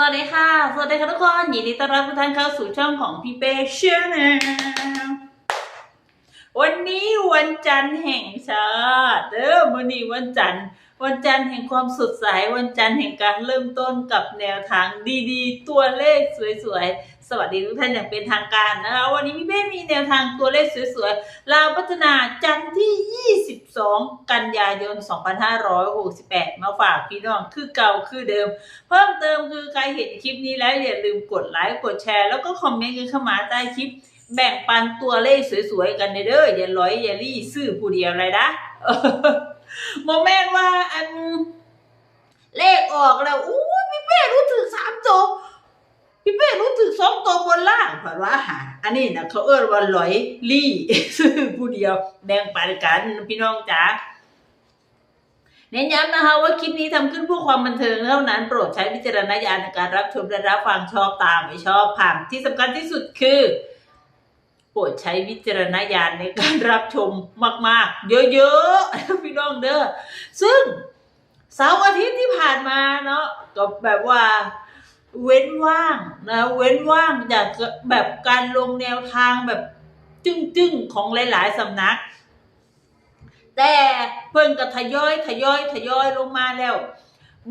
วัสดีค่ะ สวัสดีค่ะทุกคน ยินดีต้อนรับทุกท่านเข้าสู่ช่องของพี่เป้เชื่อนะวันนี้วันจันทร์แห่งชาติ เออวันนี้วันจันทร์ วันจันทร์แห่งความสดใส วันจันทร์แห่งการเริ่มต้นกับแนวทางดีๆ ตัวเลขสวยๆ สวัสดีทุกท่านอย่างเป็นทางการนะคะ วันนี้พี่เป้มีแนวทางตัวเลขสวยๆลาวพัฒนาจันทร์ที่ 22 กันยายน 2568 มาฝากพี่น้องคือเก่าคือเดิม เพิ่มเติมคือใครเห็นคลิปนี้แล้วอย่าลืมกดไลค์กดแชร์ แล้วก็คอมเมนต์กันเข้ามาใต้คลิปแบ่งปันตัวเลขสวยๆกันเด้ออย่าร้อยอย่ารี่ซื้อผู้เดียวอะไรนะ โมเมนต์ว่าอันเลขออกแล้วอู้พี่เป้รู้ถึกสามตัวพี่เป้รู้ถึกสองตัวบนล่างผ่านว่าหาอันนี้นะเขาเอิ้นว่าลอยลี่ซื้อผู้เดียวแบ่งปันกันพี่น้องจ๋าเน้นย้ำนะคะว่าคลิปนี้ทำขึ้นเพื่อความบันเทิงเท่านั้นโปรดใช้วิจารณญาณในการรับชมและรับฟังชอบตามไม่ชอบผ่านที่สำคัญที่สุดคือโป รดใช้วิจารณญาณในการรับชมมาก ๆ เยอะๆพี่น้องเด้อซึ่งเสาร์อาทิตย์ที่ผ่านมาเนาะก็แบบว่าเว้นว่างนะเว้นว่างจากแบบการลงแนวทางแบบจึ้งๆของหลาย ๆสำนัก แต่เพิ่นก็ทยอยทยอยทยอยลงมาแล้ว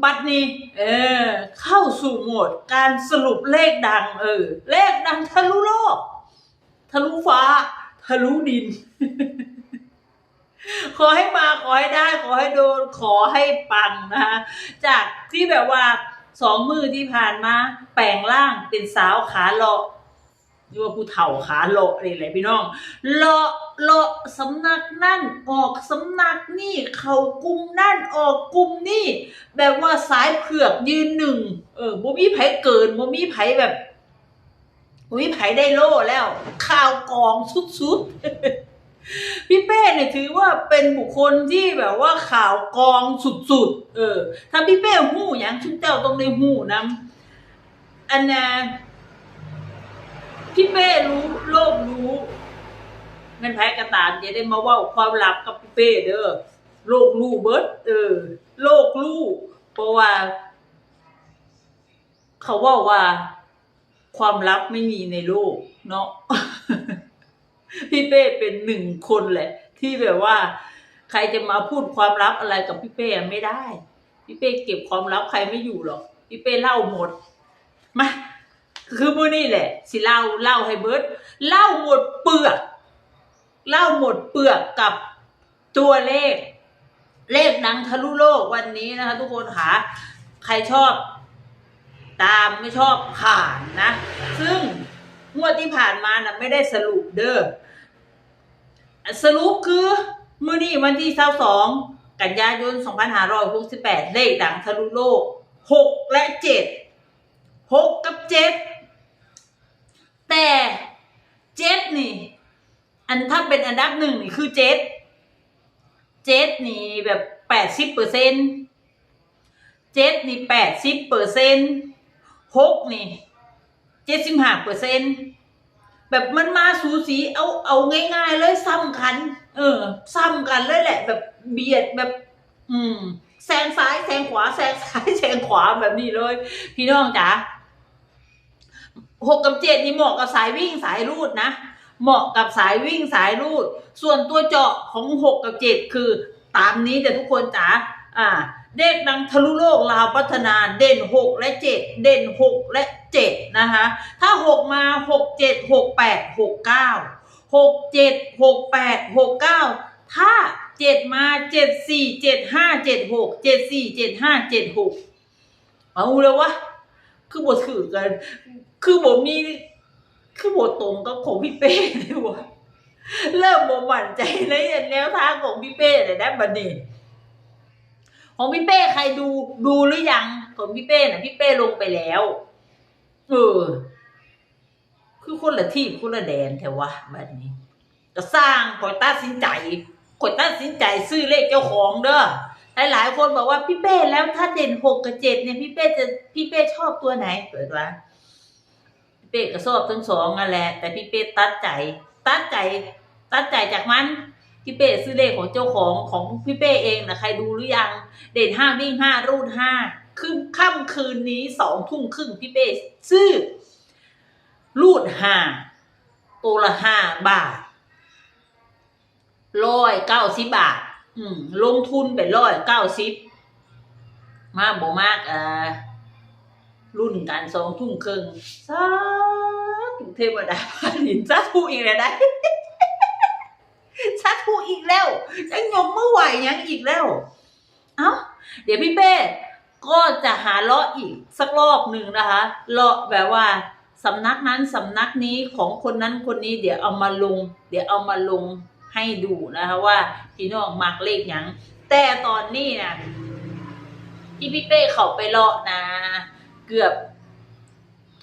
บัดนี้ เออ เข้าสู่โหมดการสรุปเลขดัง เออ เลขดังทะลุโลก ทะลุฟ้า ทะลุดิน ขอให้มาขอให้ได้ ขอให้โดน ขอให้ปังนะคะจากที่แบบว่าสองมือที่ผ่านมาแปลงร่างเป็นสาวขาเลาะเรียกว่าผู้เฒ่าขาเลาะนี่แหละพี่น้องเลาะเลาะสำนักนั่นออกสำนักนี่เขากลุ่มนั่นออกกลุ่มนี่ แบบว่าสายเผือกยืนหนึ่งเออบ่มีไผเกินบ่มีไผแบบ บ่มีไผได้โล่แล้ว ข่าวกองสุดๆ พี่เป้เนี่ยถือว่าเป็นบุคคลที่แบบว่าข่าวกองสุดๆ เออถ้าพี่เป้หู้หยังชุดเจ้าต้องได้หู้นํอันน่ะพี่เป้รู้โลกรู้แม่นไผกระตามจะได้มาว้าความลับกับพี่เป้เด้อโลกรู้เบิร์ดเออ โลกรู้เพราะว่า เขาว่าว่า ความลับไม่มีในโลกเนาะพี่เป้เป็นหนึ่งคนแหละ ที่แบบว่า ใครจะมาพูดความลับอะไรกับพี่เป้ไม่ได้ พี่เป้เก็บความลับใครไม่อยู่หรอกพี่เป้เล่าหมดมาคือมือนี่แหละ สิเล่าเล่าให้เบิร์ดเล่าหมดเปลือกเล่าหมดเปลือกกับตัวเลข เลขดังทะลุโลกวันนี้นะคะ ทุกคนค่ะใครชอบ ตามไม่ชอบผ่านนะ ซึ่งงวดที่ผ่านมานะไม่ได้สรุปเด้อสรุปคือเมื้อนี้วันที่22กันยายน 2568 เลขดังทะลุโลก 6 และ 7 6 กับ 7 แต่เจ็ดนี่ อันถ้าเป็นอันดับหนึ่งนี่คือเจ็ดเจ็ดนี่แบบแปดสิบเปอร์เซ็นเจ็ดนี่แปดสิบเปอร์เซ็น หกนี่เจ็ดสิบห้าเปอร์เซ็นแบบมันมาสูสีเอาเอาง่าย ๆ เลยซ้ำกัน เออ ซ้ำกันเลยแหละ แบบเบียดแบบ อืมแซงซ้ายแซงขวาแซงซ้ายแซงขวาแบบนี้เลย พี่น้องจ๋าหกกับเจ็ดนี่เหมาะกับสายวิ่งสายรูดนะ เหมาะกับสายวิ่งสายรูด ส่วนตัวเจาะของหกกับเจ็ดคือตามนี้แต่ทุกคนจ๋าอ่า เด็กดังทะลุโลกลาวพัฒนาเด่นหกและเจ็ดเด่นหกและเจ็ดนะคะ ถ้าหกมาหกเจ็ดหกแปดหกเก้าหกเจ็ดหกแปดหกเก้าถ้าเจ็ดมาเจ็ดสี่เจ็ดห้าเจ็ดหกเจ็ดสี่เจ็ดห้าเจ็ดหกเอาเลยวะ คือบทถือกัน คือบทมี คือบทตรงกับของพี่เป้เลยวะเริ่มโมมั่นใจในแนวทางของพี่เป้เลยนะบัดนี้ ของพี่เป้ใครดูดูหรือยังของพี่เป้น่ะพี่เป้ลงไปแล้วเออคือคนละที่คนละแดนแถววะบัดนี้ก็สร้างคอยตัดสินใจคอยตัดสินใจซื้อเลขเจ้าของเด้อหลายหลายๆคนบอกว่าพี่เป้แล้วถ้าเด่นหกกับเจ็ดเนี่ยพี่เป้จะพี่เป้ชอบตัวไหนเปิดวะพี่เป้ก็ชอบทั้งสองนั่นแหละแต่พี่เป้ตัดใจ ตัดใจ ตัดใจจากมัน พี่เป้ซื้อเลขของเจ้าของของพี่เป้เองนะใครดูหรือยัง เด่นห้าวิ่งห้ารูดห้าคือค่ำคืนนี้สองทุ่มครึ่งพี่เป้ซื้อ รูดห้าตัวละห้าบาทร้อยเก้าสิบบาท อืม ลงทุนไปร้อยเก้าสิบมากบ่มากอ่ารุ่นกันสองทุ่มครึ่งสาธุเทวดาพาหินสาธุอีกแล้วได้ สาธุอีกแล้วยังยกเมื่อไหวยังอีกแล้ว เอ้า เดี๋ยวพี่เป้ก็จะหาเลาะอีกสักรอบหนึ่งนะคะเลาะแบบว่าสำนักนั้นสำนักนี้ของคนนั้นคนนี้เดี๋ยวเอามาลง เดี๋ยวเอามาลงให้ดูนะคะว่าพี่น้องมักเลขยังแต่ตอนนี้นะที่พี่เป้เขาไปเลาะนะ เกือบ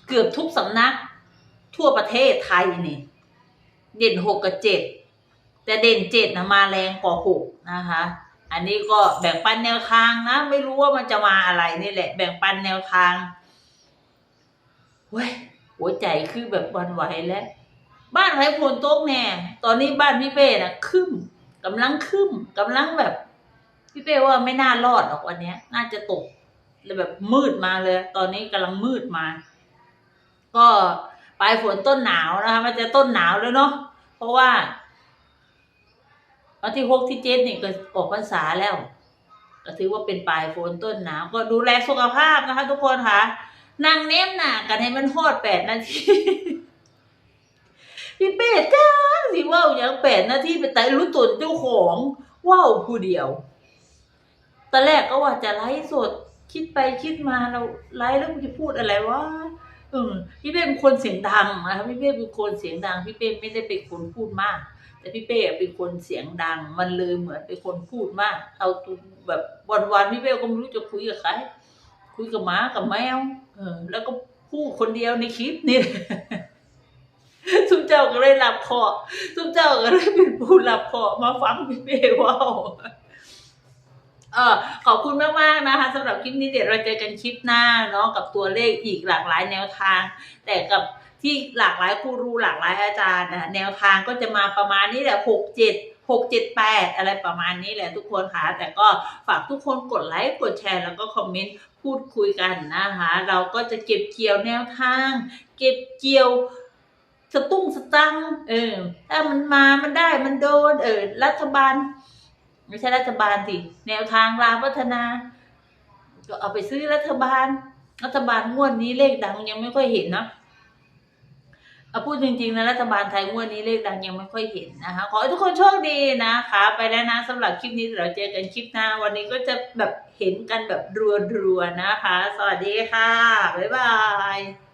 เกือบทุกสำนัก ทั่วประเทศไทยนี่เด่นหกกับเจ็ด แต่เด่นเจ็ดนะมาแรงกว่าหกนะคะ อันนี้ก็แบ่งปันแนวทางนะ ไม่รู้ว่ามันจะมาอะไรนี่แหละ แบ่งปันแนวทางเว้ยหัวใจคือแบบวันไหวแล้ว บ้านไร้ฝนตกแน่ ตอนนี้บ้านพี่เป้น่ะขึ้นกำลังขึ้นกำลังแบบ พี่เป้ว่าไม่น่ารอดหรอกวันเนี้ยน่าจะตกเลยแบบมืดมาเลย ตอนนี้กำลังมืดมา ก็ปลายฝนต้นหนาวนะคะ มันจะต้นหนาวแล้วเนาะเพราะว่า วันที่หกที่เจ็ดนี่ก็ออกพรรษาแล้วก็ถือว่าเป็นปลายฝนต้นหนาวก็ดูแลสุขภาพนะคะ ทุกคนค่ะนั่งเน้มหนากันให้มันฮอดแปดนาทีพี่เป็ดจ้าสิว่าวอย่างแปดนาทีไปแต่รู้ตนเจ้าของว่าวผู้เดียวตอนแรกก็ว่าจะไลฟ์สดคิดไปคิดมาเราไลฟ์แล้วมันจะพูดอะไรวะเออพี่เป้เป็นคนเสียงดังนะคะพี่เป้เป็นคนเสียงดัง พี่เป้ไม่ได้เป็นคนพูดมาก แต่พี่เป้เป็นคนเสียงดัง มันเลยเหมือนเป็นคนพูดมาก เอาตัวแบบวันๆพี่เป้ก็ไม่รู้จะคุยกับใครคุยกับหมากับแมวเออ แล้วก็พูดคนเดียวในคลิปนี่ทุกเจ้าก็เลยหลับคอทุกเจ้าก็เลยเป็นผู้หลับคอมาฟังพี่เป้ว่าวเออขอบคุณมากๆนะคะสำหรับคลิปนี้เดี๋ยวเราเจอกันคลิปหน้าเนาะกับตัวเลขอีกหลากหลายแนวทาง แต่กับ ที่หลากหลายกูรูหลากหลายอาจารย์นะแนวทางก็จะมาประมาณนี้แหละหกเจ็ดหกเจ็ดแปดอะไรประมาณนี้แหละทุกคนค่ะ แต่ก็ฝากทุกคนกดไลค์กดแชร์แล้วก็คอมเมนต์พูดคุยกันนะคะ เราก็จะเก็บเกี่ยวแนวทาง เก็บเกี่ยวสตุ้งสตังเออ ถ้ามันมามันได้มันโดน เออ รัฐบาล ไม่ใช่รัฐบาลสิแนวทางรามพัฒนาก็เอาไปซื้อรัฐบาล รัฐบาลงวดนี้เลขดังยังไม่ค่อยเห็นเนาะ เอาพูดจริงๆนะรัฐบาลไทยงวดนี้เลขดังยังไม่ค่อยเห็นนะคะ ขอให้ทุกคนโชคดีนะคะ ไปแล้วนะสำหรับคลิปนี้เดี๋ยวเราเจอกันคลิปหน้า วันนี้ก็จะแบบเห็นกันแบบรัวๆนะคะ สวัสดีค่ะ บ๊ายบาย